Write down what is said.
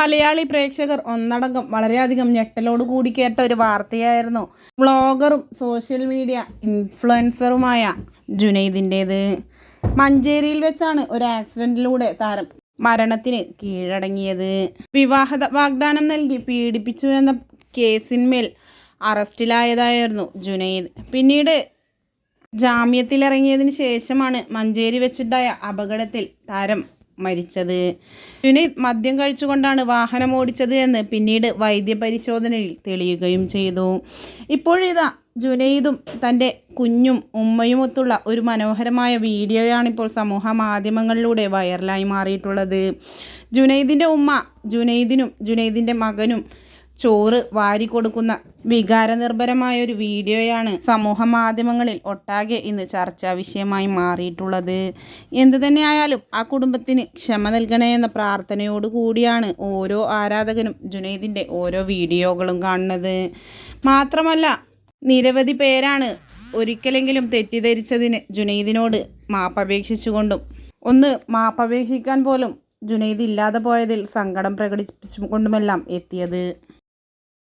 മലയാളി പ്രേക്ഷകർ ഒന്നടങ്കം വളരെയധികം ഞെട്ടലോട് കൂടി കേട്ട ഒരു വാർത്തയായിരുന്നു. വ്ളോഗറും സോഷ്യൽ മീഡിയ ഇൻഫ്ലുവൻസറുമായ ജുനൈദിന്റേത്. മഞ്ചേരിയിൽ വെച്ചാണ് ഒരു ആക്സിഡന്റിലൂടെ താരം മരണത്തിന് കീഴടങ്ങിയത്. വിവാഹ വാഗ്ദാനം നൽകി പീഡിപ്പിച്ചു എന്ന കേസിന്മേൽ അറസ്റ്റിലായതായിരുന്നു ജുനൈദ്. പിന്നീട് ജാമ്യത്തിലിറങ്ങിയതിന് ശേഷമാണ് മഞ്ചേരി വെച്ചിട്ടായ അപകടത്തിൽ താരം മരിച്ചത്. ജുനൈദ് മദ്യം കഴിച്ചുകൊണ്ടാണ് വാഹനം ഓടിച്ചത് എന്ന് പിന്നീട് വൈദ്യപരിശോധനയിൽ തെളിയുകയും ചെയ്തു. ഇപ്പോഴിതാ ജുനൈദും തന്റെ കുഞ്ഞും ഉമ്മയുമൊത്തുള്ള ഒരു മനോഹരമായ വീഡിയോയാണിപ്പോൾ സമൂഹ മാധ്യമങ്ങളിലൂടെ വൈറലായി മാറിയിട്ടുള്ളത്. ജുനൈദിന്റെ ഉമ്മ ജുനൈദിനും ജുനൈദിന്റെ മകനും ചോറ് വാരി കൊടുക്കുന്ന വികാരനിർഭരമായ ഒരു വീഡിയോയാണ് സമൂഹ മാധ്യമങ്ങളിൽ ഒട്ടാകെ ഇന്ന് ചർച്ചാ വിഷയമായി മാറിയിട്ടുള്ളത്. എന്തു തന്നെയായാലും ആ കുടുംബത്തിന് ക്ഷമ നൽകണേ എന്ന പ്രാർത്ഥനയോട് കൂടിയാണ് ഓരോ ആരാധകനും ജുനൈദിന്റെ ഓരോ വീഡിയോകളും കാണുന്നത്. മാത്രമല്ല നിരവധി പേരാണ് ഒരിക്കലെങ്കിലും തെറ്റിദ്ധരിച്ചതിന് ജുനൈദിനോട് മാപ്പപേക്ഷിച്ചുകൊണ്ടും ഒന്ന് മാപ്പപേക്ഷിക്കാൻ പോലും ജുനൈദ് ഇല്ലാതെ പോയതിൽ സങ്കടം പ്രകടിപ്പിച്ചുകൊണ്ടുമെല്ലാം എത്തിയത്.